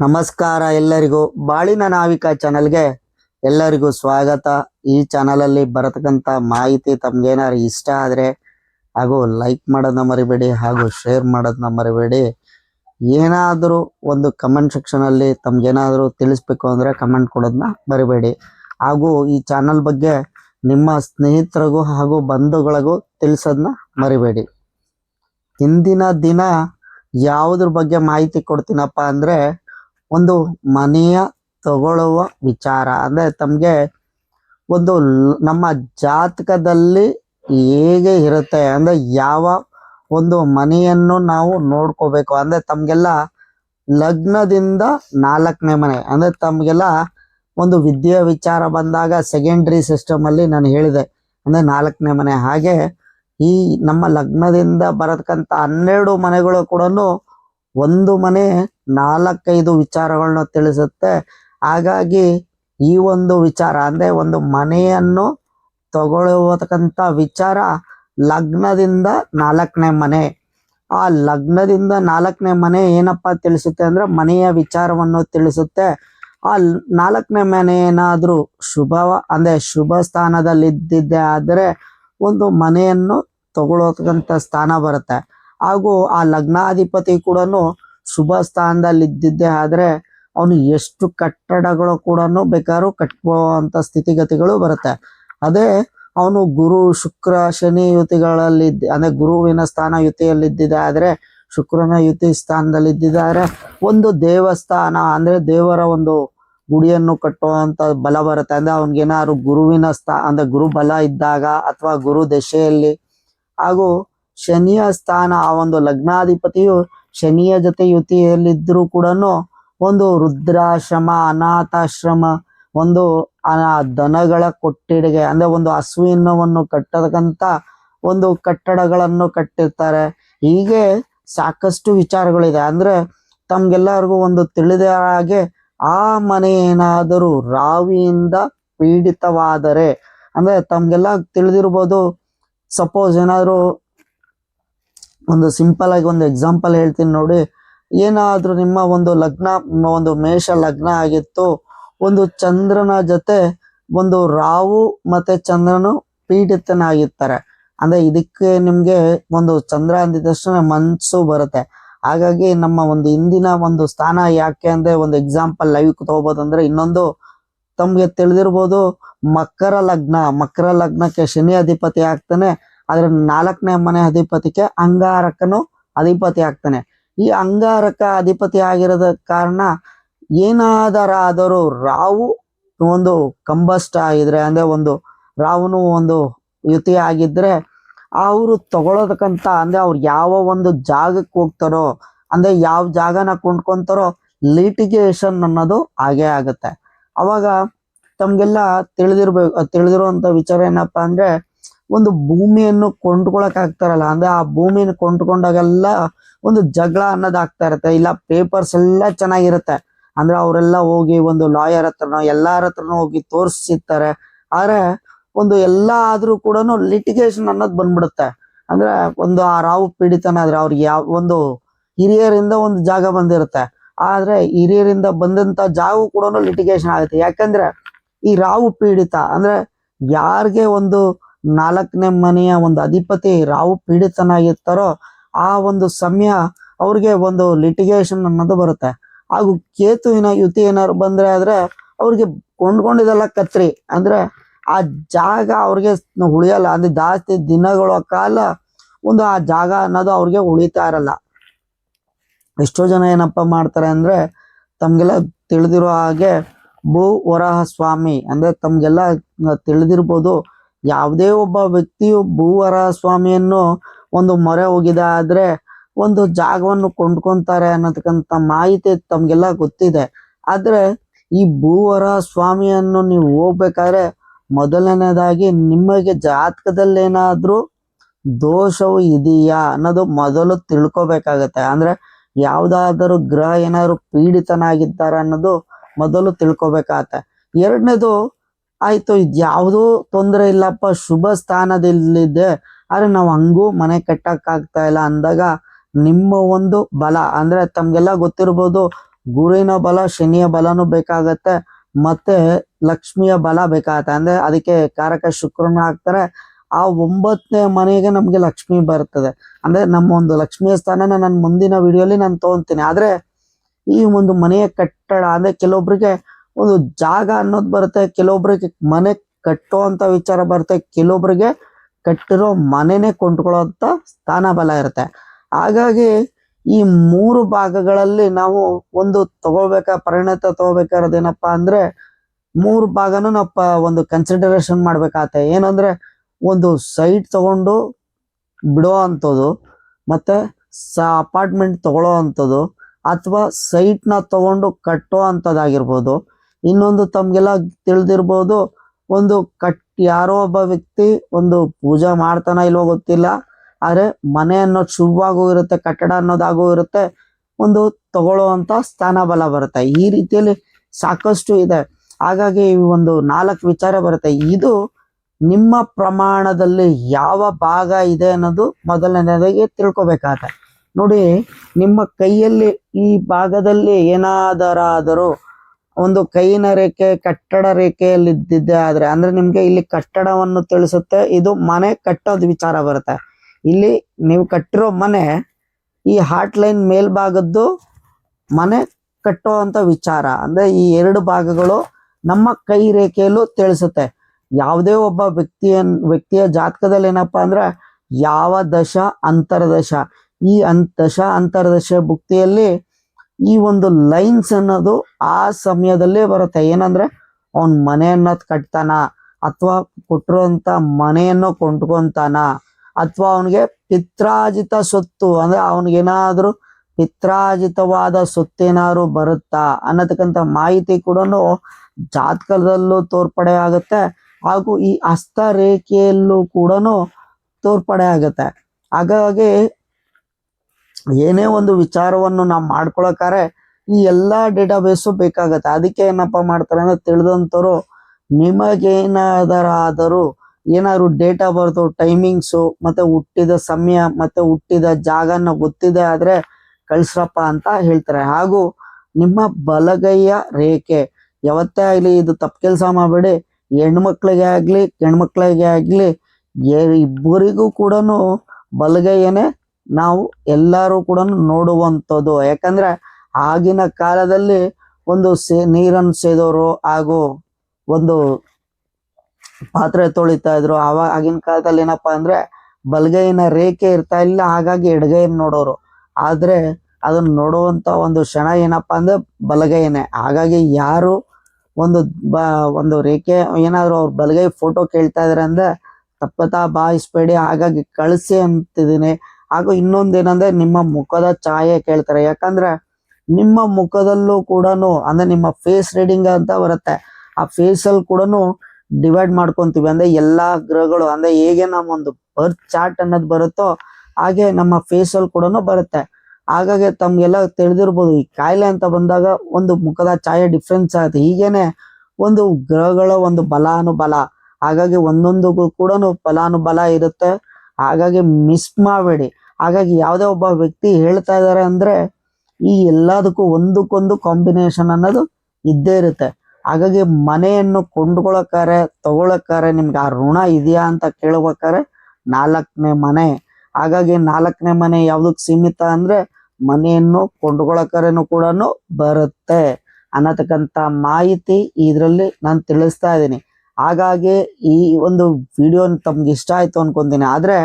ನಮಸ್ಕಾರ ಎಲ್ಲರಿಗೂ. ಬಾಳಿನ ನಾವಿಕ ಚಾನಲ್ಗೆ ಎಲ್ಲರಿಗೂ ಸ್ವಾಗತ. ಈ ಚಾನಲ್ ಅಲ್ಲಿ ಬರತಕ್ಕಂತ ಮಾಹಿತಿ ತಮಗೇನಾದ್ರು ಇಷ್ಟ ಆದ್ರೆ ಹಾಗೂ ಲೈಕ್ ಮಾಡೋದನ್ನ ಮರಿಬೇಡಿ ಹಾಗೂ ಶೇರ್ ಮಾಡೋದನ್ನ ಮರಿಬೇಡಿ. ಏನಾದರೂ ಒಂದು ಕಮೆಂಟ್ ಸೆಕ್ಷನ್ ಅಲ್ಲಿ ತಮ್ಗೇನಾದರೂ ತಿಳಿಸ್ಬೇಕು ಅಂದ್ರೆ ಕಮೆಂಟ್ ಕೊಡೋದನ್ನ ಮರಿಬೇಡಿ. ಹಾಗೂ ಈ ಚಾನಲ್ ಬಗ್ಗೆ ನಿಮ್ಮ ಸ್ನೇಹಿತರಿಗೂ ಹಾಗೂ ಬಂಧುಗಳಿಗೂ ತಿಳಿಸೋದನ್ನ ಮರಿಬೇಡಿ. ಹಿಂದಿನ ದಿನ ಯಾವುದ್ರ ಬಗ್ಗೆ ಮಾಹಿತಿ ಕೊಡ್ತೀನಪ್ಪ ಅಂದ್ರೆ ಒಂದು ಮನೆಯ ತಗೊಳ್ಳುವ ವಿಚಾರ. ಅಂದ್ರೆ ತಮಗೆ ಒಂದು ನಮ್ಮ ಜಾತಕದಲ್ಲಿ ಹೇಗೆ ಇರುತ್ತೆ, ಅಂದ್ರೆ ಯಾವ ಒಂದು ಮನೆಯನ್ನು ನಾವು ನೋಡ್ಕೋಬೇಕು. ಅಂದ್ರೆ ತಮ್ಗೆಲ್ಲ ಲಗ್ನದಿಂದ ನಾಲ್ಕನೇ ಮನೆ, ಅಂದ್ರೆ ತಮ್ಗೆಲ್ಲ ಒಂದು ವಿದ್ಯೆ ವಿಚಾರ ಬಂದಾಗ ಸೆಕೆಂಡ್ರಿ ಸಿಸ್ಟಮ್ ಅಲ್ಲಿ ನಾನು ಹೇಳಿದೆ, ಅಂದ್ರೆ ನಾಲ್ಕನೇ ಮನೆ. ಹಾಗೆ ಈ ನಮ್ಮ ಲಗ್ನದಿಂದ ಬರತಕ್ಕಂತ ಹನ್ನೆರಡು ಮನೆಗಳು ಕೂಡ ಒಂದು ಮನೆ ನಾಲ್ಕೈದು ವಿಚಾರಗಳನ್ನ ತಿಳಿಸುತ್ತೆ. ಹಾಗಾಗಿ ಈ ಒಂದು ವಿಚಾರ ಅಂದ್ರೆ ಒಂದು ಮನೆಯನ್ನು ತಗೊಳ್ಳುವತಕ್ಕಂತ ವಿಚಾರ ಲಗ್ನದಿಂದ ನಾಲ್ಕನೇ ಮನೆ. ಆ ಲಗ್ನದಿಂದ ನಾಲ್ಕನೇ ಮನೆ ಏನಪ್ಪ ತಿಳಿಸುತ್ತೆ ಅಂದ್ರೆ ಮನೆಯ ವಿಚಾರವನ್ನು ತಿಳಿಸುತ್ತೆ. ಆ ನಾಲ್ಕನೇ ಮನೆ ಏನಾದರೂ ಶುಭ ಅಂದ್ರೆ ಶುಭ ಸ್ಥಾನದಲ್ಲಿ ಇದ್ದಿದ್ದೆ ಆದ್ರೆ ಒಂದು ಮನೆಯನ್ನು ತಗೊಳ್ಳೋತಕ್ಕಂಥ ಸ್ಥಾನ ಬರುತ್ತೆ. ಹಾಗೂ ಆ ಲಗ್ನಾಧಿಪತಿ ಕೂಡ ಶುಭ ಸ್ಥಾನದಲ್ಲಿ ಇದ್ದಿದ್ದೆ ಆದ್ರೆ ಅವನು ಎಷ್ಟು ಕಟ್ಟಡಗಳು ಕೂಡ ಬೇಕಾದ್ರೂ ಕಟ್ಕೊಳ್ಳುವಂತ ಸ್ಥಿತಿಗತಿಗಳು ಬರುತ್ತೆ. ಅದೇ ಅವನು ಗುರು, ಶುಕ್ರ, ಶನಿ ಯುತಿಗಳಲ್ಲಿ ಅಂದ್ರೆ ಗುರುವಿನ ಸ್ಥಾನ ಯುತಿಯಲ್ಲಿ ಇದ್ದಿದೆ ಆದ್ರೆ ಶುಕ್ರನ ಯುತಿ ಸ್ಥಾನದಲ್ಲಿ ಇದ್ದಿದ್ದಾರೆ ಒಂದು ದೇವಸ್ಥಾನ ಅಂದ್ರೆ ದೇವರ ಒಂದು ಗುಡಿಯನ್ನು ಕಟ್ಟುವಂತ ಬಲ ಬರುತ್ತೆ. ಅಂದ್ರೆ ಅವನಿಗೇನಾದ್ರು ಗುರುವಿನ ಸ್ಥಾ, ಅಂದ್ರೆ ಗುರು ಬಲ ಇದ್ದಾಗ ಅಥವಾ ಗುರು ದಶೆಯಲ್ಲಿ ಹಾಗೂ ಶನಿಯ ಸ್ಥಾನ, ಆ ಒಂದು ಲಗ್ನಾಧಿಪತಿಯು ಶನಿಯ ಜೊತೆ ಯುತಿಯಲ್ಲಿದ್ದರೂ ಕೂಡ ಒಂದು ರುದ್ರಾಶ್ರಮ, ಅನಾಥಾಶ್ರಮ, ಒಂದು ದನಗಳ ಕೊಟ್ಟಿಡಿಗೆ ಅಂದ್ರೆ ಒಂದು ಹಸುವಿನವನ್ನು ಕಟ್ಟತಕ್ಕಂತ ಒಂದು ಕಟ್ಟಡಗಳನ್ನು ಕಟ್ಟಿರ್ತಾರೆ. ಹೀಗೆ ಸಾಕಷ್ಟು ವಿಚಾರಗಳಿದೆ. ಅಂದ್ರೆ ತಮ್ಗೆಲ್ಲರಿಗೂ ಒಂದು ತಿಳಿದ ಹಾಗೆ ಆ ಮನೆ ಏನಾದರೂ ರಾವಿಯಿಂದ ಪೀಡಿತವಾದರೆ, ಅಂದ್ರೆ ತಮ್ಗೆಲ್ಲ ತಿಳಿದಿರ್ಬೋದು, ಸಪೋಸ್ ಏನಾದ್ರು ಒಂದು ಸಿಂಪಲ್ ಆಗಿ ಒಂದು ಎಕ್ಸಾಂಪಲ್ ಹೇಳ್ತೀನಿ ನೋಡಿ. ಏನಾದ್ರೂ ನಿಮ್ಮ ಒಂದು ಲಗ್ನ ಒಂದು ಮೇಷ ಲಗ್ನ ಆಗಿತ್ತು, ಒಂದು ಚಂದ್ರನ ಜೊತೆ ಒಂದು ರಾವು ಮತ್ತೆ ಚಂದ್ರನು ಪೀಡಿತನಾಗಿರ್ತಾರೆ. ಅಂದ್ರೆ ಇದಕ್ಕೆ ನಿಮ್ಗೆ ಒಂದು ಚಂದ್ರ ಅಂದಿದ ತಕ್ಷಣ ಮನ್ಸು ಬರುತ್ತೆ. ಹಾಗಾಗಿ ನಮ್ಮ ಒಂದು ಹಿಂದಿನ ಒಂದು ಸ್ಥಾನ ಯಾಕೆ ಅಂದ್ರೆ ಒಂದು ಎಕ್ಸಾಂಪಲ್ ಲೈವ್ ತಗೋಬಹುದು ಅಂದ್ರೆ ಇನ್ನೊಂದು ತಮ್ಗೆ ತಿಳಿದಿರ್ಬೋದು, ಮಕರ ಲಗ್ನ. ಮಕರ ಲಗ್ನಕ್ಕೆ ಶನಿ ಅಧಿಪತಿ ಆಗ್ತಾನೆ. ಅದ್ರ ನಾಲ್ಕನೇ ಮನೆ ಅಧಿಪತಿಗೆ ಅಂಗಾರಕನು ಅಧಿಪತಿ ಆಗ್ತಾನೆ. ಈ ಅಂಗಾರಕ ಅಧಿಪತಿ ಆಗಿರೋದ ಕಾರಣ ಏನಾದರಾದರೂ ರಾವು ಒಂದು ಕಂಬಸ್ಟ್ ಆಗಿದ್ರೆ, ಅಂದ್ರೆ ಒಂದು ರಾವನು ಒಂದು ಯುತಿ ಆಗಿದ್ರೆ, ಅವರು ತಗೊಳೋದಕ್ಕಂತ, ಅಂದ್ರೆ ಅವ್ರು ಯಾವ ಒಂದು ಜಾಗಕ್ಕೆ ಹೋಗ್ತಾರೋ, ಅಂದ್ರೆ ಯಾವ ಜಾಗನ ಕೊಂಡ್ಕೊಂತಾರೋ ಲಿಟಿಗೇಷನ್ ಅನ್ನೋದು ಹಾಗೇ ಆಗುತ್ತೆ. ಅವಾಗ ತಮ್ಗೆಲ್ಲ ತಿಳಿದಿರ್ಬೇಕು ತಿಳಿದಿರುವಂತ ವಿಚಾರ ಏನಪ್ಪಾ ಅಂದ್ರೆ ಒಂದು ಭೂಮಿಯನ್ನು ಕೊಂಡ್ಕೊಳಕ್ ಆಗ್ತಾರಲ್ಲ, ಅಂದ್ರೆ ಆ ಭೂಮಿಯನ್ನು ಕೊಂಡ್ಕೊಂಡಾಗೆಲ್ಲ ಒಂದು ಜಗಳ ಅನ್ನೋದು ಆಗ್ತಾ ಇರುತ್ತೆ. ಇಲ್ಲ ಪೇಪರ್ಸ್ ಎಲ್ಲ ಚೆನ್ನಾಗಿರುತ್ತೆ. ಅಂದ್ರೆ ಅವರೆಲ್ಲ ಹೋಗಿ ಒಂದು ಲಾಯರ್ ಹತ್ರನೋ, ಎಲ್ಲಾರ ಹತ್ರನೋ ಹೋಗಿ ತೋರಿಸಿರ್ತಾರೆ. ಆದ್ರೆ ಒಂದು ಎಲ್ಲ ಆದ್ರೂ ಕೂಡ ಲಿಟಿಗೇಷನ್ ಅನ್ನೋದು ಬಂದ್ಬಿಡುತ್ತೆ. ಅಂದ್ರೆ ಒಂದು ಆ ರಾವು ಪೀಡಿತನ ಆದ್ರೆ ಅವ್ರಿಗೆ ಯಾವ, ಒಂದು ಹಿರಿಯರಿಂದ ಒಂದು ಜಾಗ ಬಂದಿರುತ್ತೆ. ಆದ್ರೆ ಹಿರಿಯರಿಂದ ಬಂದಂತ ಜಾಗ ಕೂಡ ಲಿಟಿಗೇಷನ್ ಆಗುತ್ತೆ. ಯಾಕಂದ್ರೆ ಈ ರಾವು ಪೀಡಿತ, ಅಂದ್ರೆ ಯಾರಿಗೆ ಒಂದು ನಾಲ್ಕನೇ ಮನೆಯ ಒಂದು ಅಧಿಪತಿ ರಾವು ಪೀಡಿತನಾಗಿರ್ತಾರೋ ಆ ಒಂದು ಸಮಯ ಅವ್ರಿಗೆ ಒಂದು ಲಿಟಿಗೇಷನ್ ಅನ್ನೋದು ಬರುತ್ತೆ. ಹಾಗೂ ಕೇತುವಿನ ಯುತಿ ಏನಾದ್ರು ಬಂದ್ರೆ ಆದ್ರೆ ಅವ್ರಿಗೆ ಕೊಂಡ್ಕೊಂಡಿದೆಲ್ಲ ಕತ್ರಿ. ಅಂದ್ರೆ ಆ ಜಾಗ ಅವ್ರಿಗೆ ಉಳಿಯಲ್ಲ. ಅಂದ್ರೆ ಜಾಸ್ತಿ ದಿನಗಳ ಕಾಲ ಒಂದು ಆ ಜಾಗ ಅನ್ನೋದು ಅವ್ರಿಗೆ ಉಳಿತಾ ಇರಲ್ಲ. ಎಷ್ಟೋ ಜನ ಏನಪ್ಪ ಮಾಡ್ತಾರೆ ಅಂದ್ರೆ ತಮ್ಗೆಲ್ಲ ತಿಳಿದಿರೋ ಹಾಗೆ ಭೂ ವರಹ ಸ್ವಾಮಿ ಅಂದ್ರೆ ತಮ್ಗೆಲ್ಲ ತಿಳಿದಿರ್ಬೋದು ಯಾವುದೇ ಒಬ್ಬ ವ್ಯಕ್ತಿಯು ಭೂವರ ಸ್ವಾಮಿಯನ್ನು ಒಂದು ಮೊರೆ ಹೋಗಿದೆ ಆದ್ರೆ ಒಂದು ಜಾಗವನ್ನು ಕೊಂಡ್ಕೊಂತಾರೆ ಅನ್ನತಕ್ಕಂಥ ಮಾಹಿತಿ ತಮ್ಗೆಲ್ಲ ಗೊತ್ತಿದೆ. ಆದ್ರೆ ಈ ಭೂವರ ಸ್ವಾಮಿಯನ್ನು ನೀವು ಹೋಗ್ಬೇಕಾದ್ರೆ ಮೊದಲನೇದಾಗಿ ನಿಮಗೆ ಜಾತಕದಲ್ಲಿ ಏನಾದ್ರೂ ದೋಷವು ಇದೆಯಾ ಅನ್ನೋದು ಮೊದಲು ತಿಳ್ಕೊಬೇಕಾಗತ್ತೆ. ಅಂದ್ರೆ ಯಾವ್ದಾದರೂ ಗ್ರಹ ಏನಾದ್ರು ಪೀಡಿತನಾಗಿದ್ದಾರೆ ಅನ್ನೋದು ಮೊದಲು ತಿಳ್ಕೊಬೇಕಾಗತ್ತೆ. ಎರಡನೇದು ಆಯ್ತು, ಇದು ಯಾವುದೂ ತೊಂದರೆ ಇಲ್ಲಪ್ಪ, ಶುಭ ಸ್ಥಾನದಲ್ಲಿದೆ ಆದ್ರೆ ನಾವು ಹಂಗೂ ಮನೆ ಕಟ್ಟಕ್ ಆಗ್ತಾ ಇಲ್ಲ ಅಂದಾಗ ನಿಮ್ಮ ಒಂದು ಬಲ, ಅಂದ್ರೆ ತಮ್ಗೆಲ್ಲ ಗೊತ್ತಿರ್ಬೋದು ಗುರುವಿನ ಬಲ, ಶನಿಯ ಬಲನೂ ಬೇಕಾಗತ್ತೆ, ಮತ್ತೆ ಲಕ್ಷ್ಮಿಯ ಬಲ ಬೇಕಾಗತ್ತೆ. ಅಂದ್ರೆ ಅದಕ್ಕೆ ಕಾರಕ ಶುಕ್ರನ ಹಾಕ್ತಾರೆ ಆ ಒಂಬತ್ತನೇ ಮನೆಗೆ ನಮ್ಗೆ ಲಕ್ಷ್ಮಿ ಬರ್ತದೆ. ಅಂದ್ರೆ ನಮ್ಮ ಒಂದು ಲಕ್ಷ್ಮಿಯ ಸ್ಥಾನನ ನಾನು ಮುಂದಿನ ವಿಡಿಯೋಲಿ ನಾನು ತಗೊಂತೀನಿ ಆದ್ರೆ ಈ ಒಂದು ಮನೆಯ ಕಟ್ಟಡ, ಅಂದ್ರೆ ಕೆಲವೊಬ್ರಿಗೆ ಒಂದು ಜಾಗ ಅನ್ನೋದು ಬರುತ್ತೆ. ಕೆಲವೊಬ್ರಿಗೆ ಮನೆ ಕಟ್ಟೋ ಅಂತ ವಿಚಾರ ಬರುತ್ತೆ. ಕೆಲವೊಬ್ರಿಗೆ ಕಟ್ಟಿರೋ ಮನೆನೇ ಕೊಂಡ್ಕೊಳ್ಳೋಂತ ಸ್ಥಾನ ಬಲ ಇರುತ್ತೆ. ಹಾಗಾಗಿ ಈ ಮೂರು ಭಾಗಗಳಲ್ಲಿ ನಾವು ಒಂದು ತಗೋಬೇಕ ಪರಿಣತ ಏನಪ್ಪ ಅಂದ್ರೆ ಮೂರು ಭಾಗನೂ ನಾವು ಒಂದು ಕನ್ಸಿಡರೇಷನ್ ಮಾಡ್ಬೇಕಾಗತ್ತೆ ಏನಂದ್ರೆ ಒಂದು ಸೈಟ್ ತಗೊಂಡು ಬಿಡೋ ಅಂಥದ್ದು, ಮತ್ತೆ ಸ ಅಪಾರ್ಟ್ಮೆಂಟ್ ತಗೊಳ್ಳೋ ಅಂಥದ್ದು, ಅಥವಾ ಸೈಟ್ನ ತಗೊಂಡು ಕಟ್ಟೋ ಅಂಥದ್ದಾಗಿರ್ಬೋದು. ಇನ್ನೊಂದು ತಮ್ಗೆಲ್ಲ ತಿಳಿದಿರ್ಬೋದು, ಒಂದು ಕಟ್, ಯಾರೋ ಒಬ್ಬ ವ್ಯಕ್ತಿ ಒಂದು ಪೂಜೆ ಮಾಡ್ತಾನ ಇಲ್ವೋ ಗೊತ್ತಿಲ್ಲ, ಆದ್ರೆ ಮನೆ ಅನ್ನೋದು ಶುಭವಾಗೂ ಇರುತ್ತೆ, ಕಟ್ಟಡ ಅನ್ನೋದಾಗೂ ಇರುತ್ತೆ, ಒಂದು ತಗೊಳ್ಳೋ ಅಂತ ಸ್ಥಾನ ಬಲ ಬರುತ್ತೆ. ಈ ರೀತಿಯಲ್ಲಿ ಸಾಕಷ್ಟು ಇದೆ. ಹಾಗಾಗಿ ಒಂದು ನಾಲ್ಕು ವಿಚಾರ ಬರುತ್ತೆ. ಇದು ನಿಮ್ಮ ಪ್ರಮಾಣದಲ್ಲಿ ಯಾವ ಭಾಗ ಇದೆ ಅನ್ನೋದು ಮೊದಲನೇದಾಗಿ ತಿಳ್ಕೊಬೇಕಾಗತ್ತೆ ನೋಡಿ, ನಿಮ್ಮ ಕೈಯಲ್ಲಿ ಈ ಭಾಗದಲ್ಲಿ ಏನಾದರಾದರೂ ಒಂದು ಕೈನ ರೇಖೆ, ಕಟ್ಟಡ ರೇಖೆಯಲ್ಲಿ ಇದ್ದಿದ್ದೆ ಆದ್ರೆ, ಅಂದ್ರೆ ನಿಮ್ಗೆ ಇಲ್ಲಿ ಕಟ್ಟಡವನ್ನು ತಿಳಿಸುತ್ತೆ, ಇದು ಮನೆ ಕಟ್ಟೋದ್ ವಿಚಾರ ಬರುತ್ತೆ. ಇಲ್ಲಿ ನೀವು ಕಟ್ಟಿರೋ ಮನೆ ಈ ಹಾಟ್ ಲೈನ್ ಮೇಲ್ಭಾಗದ್ದು ಮನೆ ಕಟ್ಟೋ ಅಂತ ವಿಚಾರ. ಅಂದ್ರೆ ಈ ಎರಡು ಭಾಗಗಳು ನಮ್ಮ ಕೈ ರೇಖೆಯಲ್ಲೂ ತಿಳಿಸುತ್ತೆ. ಯಾವುದೇ ಒಬ್ಬ ವ್ಯಕ್ತಿಯ ವ್ಯಕ್ತಿಯ ಜಾತಕದಲ್ಲಿ ಏನಪ್ಪಾ ಅಂದ್ರೆ ಯಾವ ದಶ, ಅಂತರ್ದಶ. ಈ ಅಂತ ದಶ, ಅಂತರದಶ ಭುಕ್ತಿಯಲ್ಲಿ ಈ ಒಂದು ಲೈನ್ಸ್ ಅನ್ನೋದು ಆ ಸಮಯದಲ್ಲೇ ಬರುತ್ತೆ. ಏನಂದ್ರೆ ಅವನ್ ಮನೆ ಅನ್ನೋದು ಕಟ್ತಾನ ಅಥವಾ ಕೊಟ್ಟಿರುವಂತ ಮನೆಯನ್ನು ಕೊಂಡ್ಕೊಂತಾನ ಅಥವಾ ಅವನಿಗೆ ಪಿತ್ರಾಜಿತ ಸೊತ್ತು, ಅಂದ್ರೆ ಅವನಿಗೇನಾದ್ರೂ ಪಿತ್ರಾಜಿತವಾದ ಸೊತ್ತೇನಾದ್ರು ಬರುತ್ತಾ ಅನ್ನತಕ್ಕಂತ ಮಾಹಿತಿ ಕೂಡ ಜಾತಕದಲ್ಲೂ ತೋರ್ಪಡೆ ಆಗುತ್ತೆ. ಹಾಗೂ ಈ ಹಸ್ತರೇಖೆಯಲ್ಲೂ ಕೂಡ ತೋರ್ಪಡೆ ಆಗುತ್ತೆ. ಹಾಗಾಗಿ ಏನೇ ಒಂದು ವಿಚಾರವನ್ನು ನಾವು ಮಾಡ್ಕೊಳಕಾರೆ ಈ ಎಲ್ಲಾ ಡೇಟಾಬೇಸು ಬೇಕಾಗತ್ತೆ. ಅದಕ್ಕೆ ಏನಪ್ಪಾ ಮಾಡ್ತಾರೆ ಅಂದ್ರೆ ತಿಳಿದಂತರು ನಿಮಗೇನಾದರಾದರೂ ಏನಾದ್ರು ಡೇಟಾ ಬರ್ತು ಟೈಮಿಂಗ್ಸು ಮತ್ತೆ ಹುಟ್ಟಿದ ಸಮಯ ಮತ್ತೆ ಹುಟ್ಟಿದ ಜಾಗನ ಗೊತ್ತಿದೆ ಆದ್ರೆ ಕಳ್ಸ್ರಪ್ಪ ಅಂತ ಹೇಳ್ತಾರೆ. ಹಾಗೂ ನಿಮ್ಮ ಬಲಗೈಯ ರೇಖೆ ಯಾವತ್ತೇ ಆಗ್ಲಿ ಇದು ತಪ್ಪು ಕೆಲಸ ಮಾಡಬೇಡಿ. ಹೆಣ್ಮಕ್ಳಿಗೆ ಆಗ್ಲಿ ಹೆಣ್ಮಕ್ಳಿಗೆ ಆಗ್ಲಿ ಇಬ್ಬರಿಗೂ ಕೂಡ ಬಲಗೈಯನೇ ನಾವು ಎಲ್ಲರೂ ಕೂಡ ನೋಡುವಂಥದ್ದು. ಯಾಕಂದ್ರೆ ಆಗಿನ ಕಾಲದಲ್ಲಿ ಒಂದು ಸೇ, ನೀರನ್ನು ಸೇದೋರು ಹಾಗೂ ಒಂದು ಪಾತ್ರೆ ತೊಳಿತಾ ಇದ್ರು. ಅವಾಗ ಆಗಿನ ಕಾಲದಲ್ಲಿ ಏನಪ್ಪಾ ಅಂದ್ರೆ ಬಲಗೈನ ರೇಖೆ ಇರ್ತಾ ಇಲ್ಲ ಹಾಗಾಗಿ ಎಡಗೈನ ನೋಡೋರು. ಆದ್ರೆ ಅದನ್ನ ನೋಡುವಂತ ಒಂದು ಕ್ಷಣ ಏನಪ್ಪಾ ಅಂದ್ರೆ ಬಲಗೈನೇ. ಹಾಗಾಗಿ ಯಾರು ಒಂದು ಬ, ಒಂದು ರೇಖೆ, ಏನಾದ್ರು ಅವ್ರ ಬಲಗೈ ಫೋಟೋ ಕೇಳ್ತಾ ಇದಾರೆ ಅಂದ್ರೆ ತಪ್ಪತಾ ಬಾಯಿಸ್ಬೇಡಿ ಹಾಗಾಗಿ ಕಳಿಸಿ ಅಂತಿದ್ದೀನಿ. ಹಾಗೂ ಇನ್ನೊಂದೇನಂದ್ರೆ ನಿಮ್ಮ ಮುಖದ ಛಾಯೆ ಕೇಳ್ತಾರೆ. ಯಾಕಂದ್ರೆ ನಿಮ್ಮ ಮುಖದಲ್ಲೂ ಕೂಡ ಅಂದ್ರೆ ನಿಮ್ಮ ಫೇಸ್ ರೀಡಿಂಗ್ ಅಂತ ಬರುತ್ತೆ. ಆ ಫೇಸ್ ಅಲ್ಲಿ ಕೂಡ ಡಿವೈಡ್ ಮಾಡ್ಕೊಂತೀವಿ. ಅಂದ್ರೆ ಎಲ್ಲಾ ಗ್ರಹಗಳು, ಅಂದ್ರೆ ಹೇಗೆ ನಮ್ಮ ಒಂದು ಬರ್ತ್ ಚಾರ್ಟ್ ಅನ್ನೋದು ಬರುತ್ತೋ ಹಾಗೆ ನಮ್ಮ ಫೇಸ್ ಅಲ್ಲಿ ಕೂಡ ಬರುತ್ತೆ. ಹಾಗಾಗಿ ತಮ್ಗೆಲ್ಲ ತಿಳಿದಿರ್ಬೋದು, ಈ ಕಾಯಿಲೆ ಅಂತ ಬಂದಾಗ ಒಂದು ಮುಖದ ಛಾಯೆ ಡಿಫ್ರೆನ್ಸ್ ಆಗುತ್ತೆ. ಹೀಗೇನೆ ಒಂದು ಗ್ರಹಗಳ ಒಂದು ಬಲಾನುಬಲ, ಹಾಗಾಗಿ ಒಂದೊಂದಿಗೂ ಕೂಡ ಫಲಾನುಬಲ ಇರುತ್ತೆ. ಹಾಗಾಗಿ ಮಿಸ್ ಮಾಡಬೇಡಿ. ಹಾಗಾಗಿ ಯಾವುದೇ ಒಬ್ಬ ವ್ಯಕ್ತಿ ಹೇಳ್ತಾ ಇದ್ದಾರೆ ಅಂದರೆ ಈ ಎಲ್ಲದಕ್ಕೂ ಒಂದಕ್ಕೊಂದು ಕಾಂಬಿನೇಷನ್ ಅನ್ನೋದು ಇದ್ದೇ ಇರುತ್ತೆ. ಹಾಗಾಗಿ ಮನೆಯನ್ನು ಕೊಂಡ್ಕೊಳಕ್ಕಾರೆ ತಗೊಳಕ್ಕಾರೆ ನಿಮ್ಗೆ ಆ ಋಣ ಇದೆಯಾ ಅಂತ ಕೇಳ್ಬೇಕಾರೆ ನಾಲ್ಕನೇ ಮನೆ. ಹಾಗಾಗಿ ನಾಲ್ಕನೇ ಮನೆ ಯಾವುದಕ್ಕೆ ಸೀಮಿತ ಅಂದ್ರೆ ಮನೆಯನ್ನು ಕೊಂಡ್ಕೊಳಕರೇನು ಕೂಡ ಬರುತ್ತೆ ಅನ್ನತಕ್ಕಂಥ ಮಾಹಿತಿ ಇದರಲ್ಲಿ ನಾನು ತಿಳಿಸ್ತಾ ಇದ್ದೀನಿ. ಹಾಗಾಗಿ ಈ ಒಂದು ವಿಡಿಯೋ ತಮ್ಗೆ ಇಷ್ಟ ಆಯ್ತು ಅನ್ಕೊಂತೀನಿ. ಆದ್ರೆ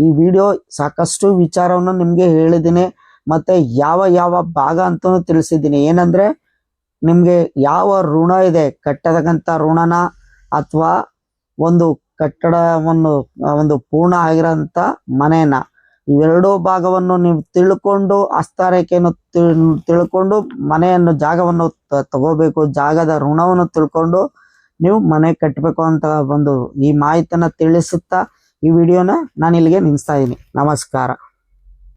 ಈ ವಿಡಿಯೋ ಸಾಕಷ್ಟು ವಿಚಾರವನ್ನು ನಿಮಗೆ ಹೇಳಿದ್ದೀನಿ, ಮತ್ತೆ ಯಾವ ಯಾವ ಭಾಗ ಅಂತಾನೂ ತಿಳಿಸಿದ್ದೀನಿ. ಏನಂದ್ರೆ, ನಿಮಗೆ ಯಾವ ಋಣ ಇದೆ? ಕಟ್ಟತಕ್ಕಂತ ಋಣನ ಅಥವಾ ಒಂದು ಕಟ್ಟಡವನ್ನು, ಒಂದು ಪೂರ್ಣ ಆಗಿರೋಂಥ ಮನೇನ? ಇವೆರಡೂ ಭಾಗವನ್ನು ನೀವು ತಿಳ್ಕೊಂಡು ಅಸ್ತಾರೈಕೆಯನ್ನು ತಿಳ್- ತಿಳ್ಕೊಂಡು, ಮನೆಯನ್ನು, ಜಾಗವನ್ನು ತಗೋಬೇಕು, ಜಾಗದ ಋಣವನ್ನು ತಿಳ್ಕೊಂಡು ನೀವು ಮನೆ ಕಟ್ಟಬೇಕು ಅಂತ ಒಂದು ಈ ಮಾಹಿತಿಯನ್ನು ತಿಳಿಸುತ್ತಾ ಈ ವಿಡಿಯೋನ ನಾನು ಇಲ್ಲಿಗೆ ನಿಲ್ಲಿಸ್ತಾ ಇದ್ದೀನಿ. ನಮಸ್ಕಾರ.